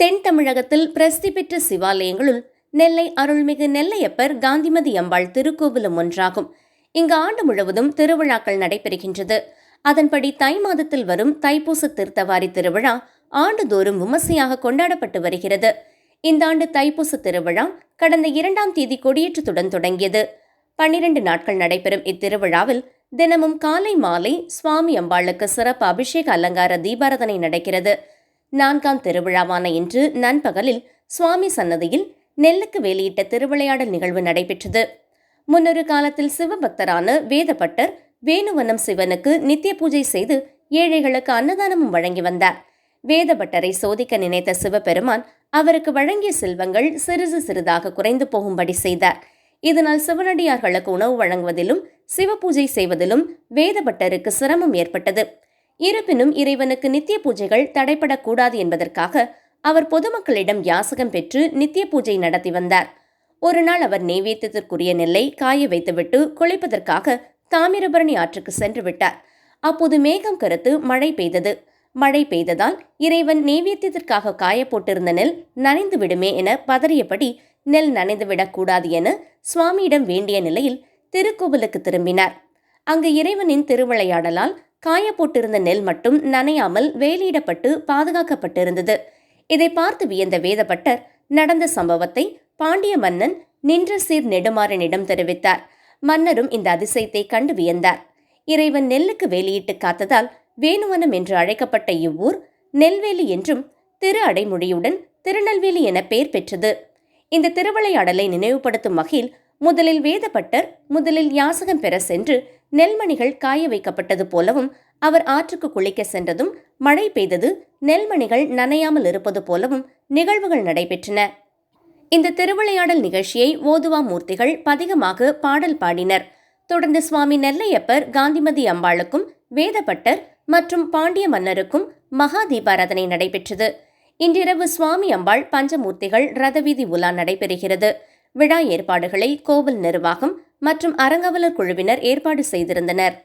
தென் தமிழகத்தில் பிரசித்தி பெற்ற சிவாலயங்களுள் நெல்லை அருள்மிகு நெல்லையப்பர் காந்திமதி அம்பாள் திருக்கோவிலும் ஒன்றாகும். இங்கு ஆண்டு முழுவதும் திருவிழாக்கள் நடைபெறுகின்றது. அதன்படி தை மாதத்தில் வரும் தைப்பூச திருத்தவாரி திருவிழா ஆண்டுதோறும் விமர்சையாக கொண்டாடப்பட்டு வருகிறது. இந்த ஆண்டு தைப்பூச திருவிழா கடந்த இரண்டாம் தேதி கொடியேற்றத்துடன் தொடங்கியது. பன்னிரண்டு நாட்கள் நடைபெறும் இத்திருவிழாவில் தினமும் காலை மாலை சுவாமி அம்பாளுக்கு சிறப்பு அபிஷேக அலங்கார தீபாரதனை நடக்கிறது. நான்காம் திருவிழாவான இன்று நண்பகலில் சுவாமி சன்னதியில் நெல்லுக்கு வெளியிட்ட திருவிளையாடல் நிகழ்வு நடைபெற்றது. முன்னொரு காலத்தில் சிவபக்தரான வேதபட்டர் வேணுவனம் சிவனுக்கு நித்திய பூஜை செய்து ஏழைகளுக்கு அன்னதானமும் வழங்கி வந்தார். வேதபட்டரை சோதிக்க நினைத்த சிவபெருமான் அவருக்கு வழங்கிய செல்வங்கள் சிறிது சிறிதாக குறைந்து போகும்படி செய்தார். இதனால் சிவனடியார்களுக்கு உணவு வழங்குவதிலும் சிவ பூஜை செய்வதிலும் வேதபட்டருக்கு சிரமம் ஏற்பட்டது. இருப்பினும் இறைவனுக்கு நித்திய பூஜைகள் தடைபடக்கூடாது என்பதற்காக அவர் பொதுமக்களிடம் யாசகம் பெற்று நித்திய பூஜை நடத்தி வந்தார். ஒரு நாள் அவர் நெய்வேத்தியத்திற்குரிய நெல்லை காய வைத்துவிட்டு குளிப்பதற்காக தாமிரபரணி ஆற்றுக்கு சென்று விட்டார். அப்போது மேகம் கருத்து மழை பெய்தது. மழை பெய்ததால் இறைவன் நெய்வேத்தியத்திற்காக காய போட்டிருந்த நெல் நனைந்து விடுமே என பதறியபடி நெல் நனைந்துவிடக்கூடாது என சுவாமியிடம் வேண்டிய நிலையில் திருக்கோவிலுக்கு திரும்பினார். அங்கு இறைவனின் திருவிளையாடலால் காய போட்டிருந்த நெல் மட்டும் நனையாமல் வேலியிடப்பட்டு பாதுகாக்கப்பட்டிருந்தது. இதை பார்த்து வியந்த வேதபட்டர் நடந்த சம்பவத்தை பாண்டிய மன்னன் நின்ற சீர் நெடுமாறனிடம் தெரிவித்தார். மன்னரும் இந்த அதிசயத்தை கண்டு வியந்தார். இறைவன் நெல்லுக்கு வேலியிட்டு காத்ததால் வேணுவனம் என்று அழைக்கப்பட்ட இவ்வூர் நெல்வேலி என்றும் திரு அடைமொழியுடன் திருநெல்வேலி என பெயர் பெற்றது. இந்த திருவிளையாடலை நினைவுபடுத்தும் வகையில் முதலில் வேதப்பட்டர் முதலில் யாசகம் பெற சென்று நெல்மணிகள் காய வைக்கப்பட்டது போலவும் அவர் ஆற்றுக்கு குளிக்க சென்றதும் மழை பெய்தது நெல்மணிகள் நனையாமல் இருப்பது போலவும் நிகழ்வுகள் நடைபெற்றன. இந்த திருவிளையாடல் நிகழ்ச்சியை ஓதுவா மூர்த்திகள் பதிகமாக பாடல் பாடினர். தொடர்ந்து சுவாமி நெல்லையப்பர் காந்திமதி அம்பாளுக்கும் வேதப்பட்டர் மற்றும் பாண்டிய மன்னருக்கும் மகா தீபாராதனை நடைபெற்றது. இன்றிரவு சுவாமி அம்பாள் பஞ்சமூர்த்திகள் ரதவீதி உலா நடைபெறுகிறது. விழா ஏற்பாடுகளை கோவில் நிர்வாகம் மற்றும் அறங்காவலர் குழுவினர் ஏற்பாடு செய்திருந்தனர்.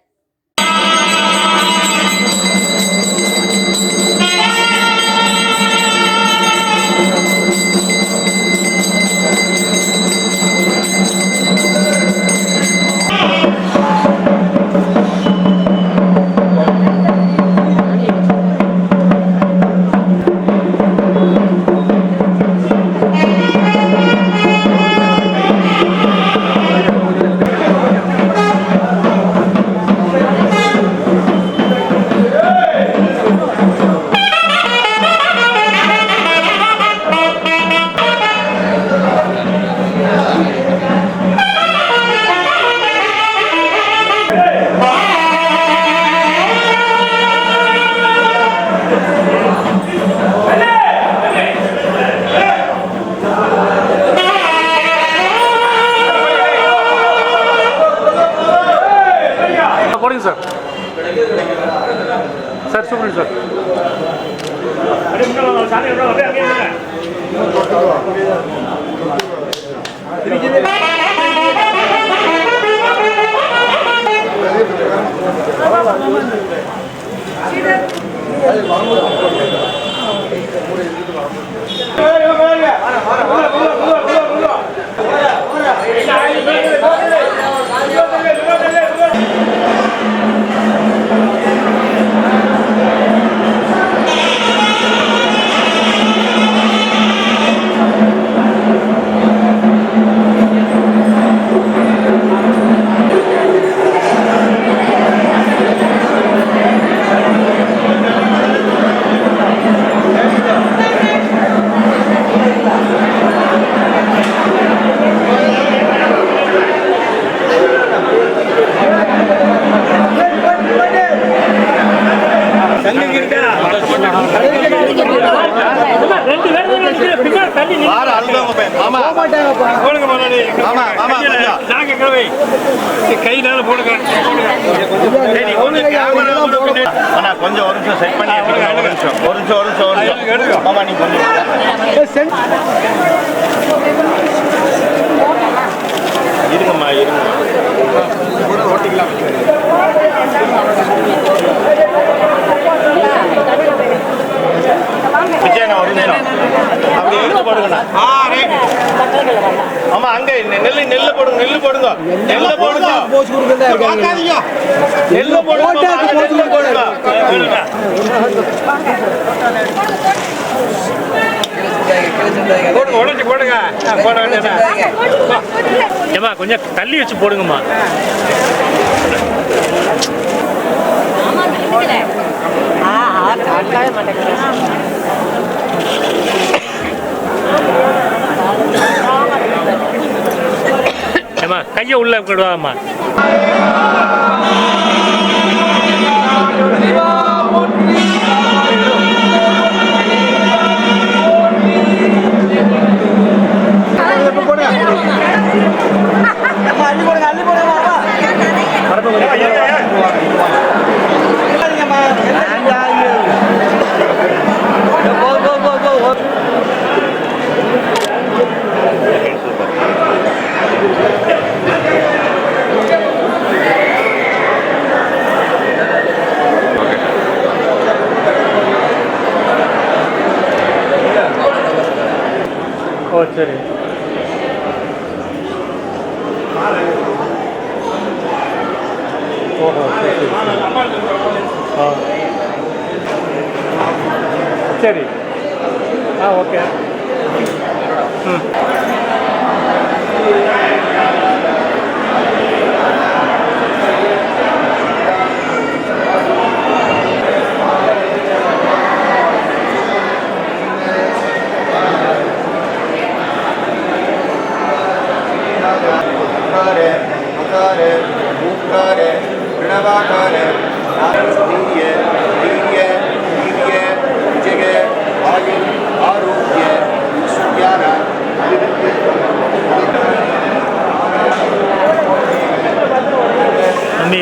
அண்ணா கொஞ்சம் ஒரு நிமிஷம் செட் பண்ணி எடுத்துக்கங்க, ஒரு நிமிஷம் ஒரு நிமிஷம் ஒரு நிமிஷம் ஒரு எடுங்க, எடுங்க. நிமிஷம் ஆமா நீ கொஞ்சம் இருங்கம்மா இருங்கம்மா விஜயண்ணா ஒரு நிமிஷம். அப்படி இழுத்து போடுங்கண்ணா. ஆ ரைட் ஆமா அங்க நெல்லு நெல்லு போடுங்க நெல் போடுங்க. நெல்லு போடுங்க. நெல்லு போடுங்க நெல்லு போடுங்க. போடுங்க உடஞ்சி போடுங்க. போட வேண்டியதான் கொஞ்சம் தள்ளி வச்சு போடுங்கம்மா. கையை உள்ள விடுவாம்மா சரி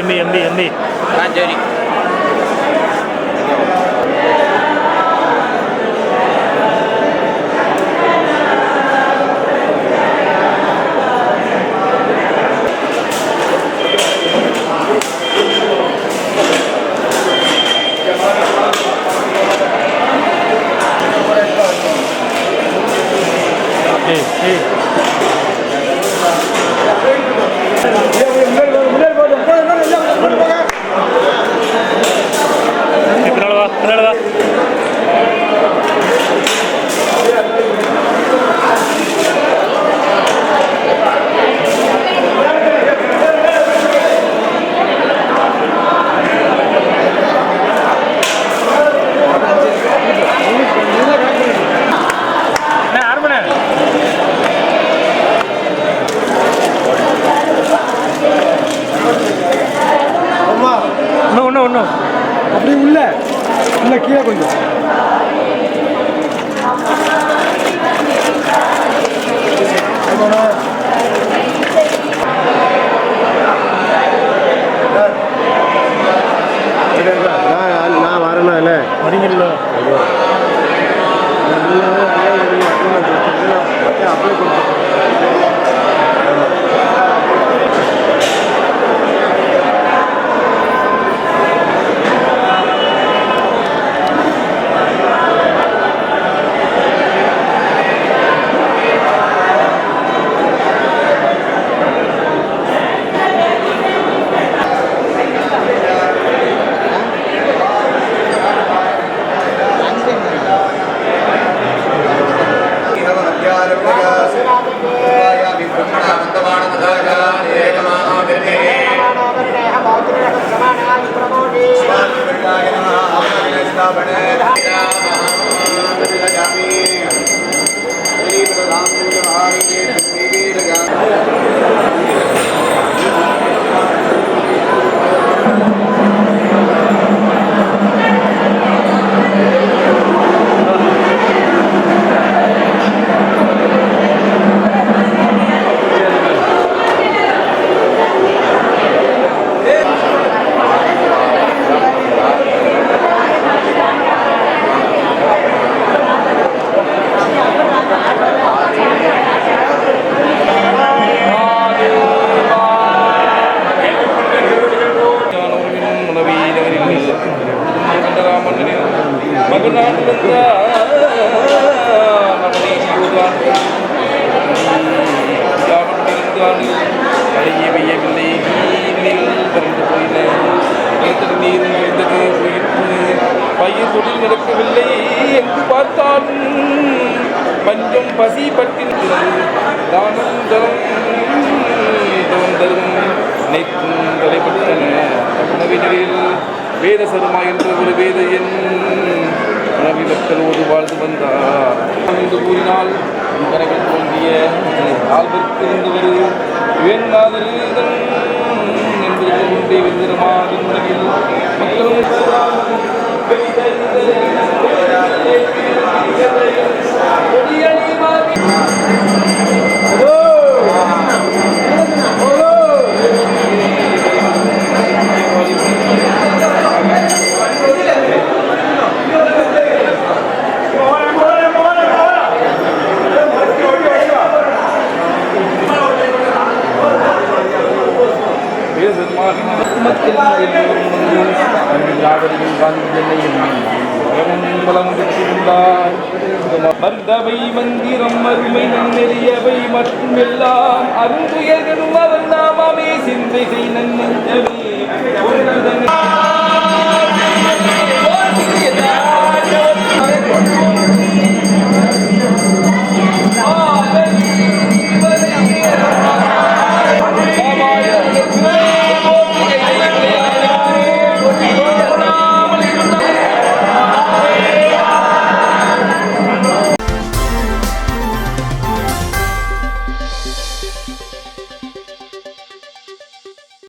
me, me, me. വാ എന്നുള്ളതാ கீழே கொஞ்சம் நான் வரணும் இல்லை வரீங்களா गजामी பயிர் தொழில் நடக்கவில்லை என்று பார்த்தாலும் பஞ்சம் பசி பட்டிருக்கிறது தானம் தரம் தவம் தரும் அனைத்தும் தலைப்பட்டன வேத சருமா என்ற ஒரு வேத எண் உணவி மக்களோடு வாழ்ந்து வந்தார். என்று கூறினால் கரைகள் தோன்றிய ஆல்பிற்கு இருந்தவர் வேணுநாதர் என்பது உண்டே விந்திரமாவின் உணவில் மக்களும் மர்தவை மந்திரம் மறுமை நன்னெறியவை மற்றும் எல்லாம் அருந்துயர்களும் அவர் நாமமே சிந்தை செய் நன்னெஞ்சவே.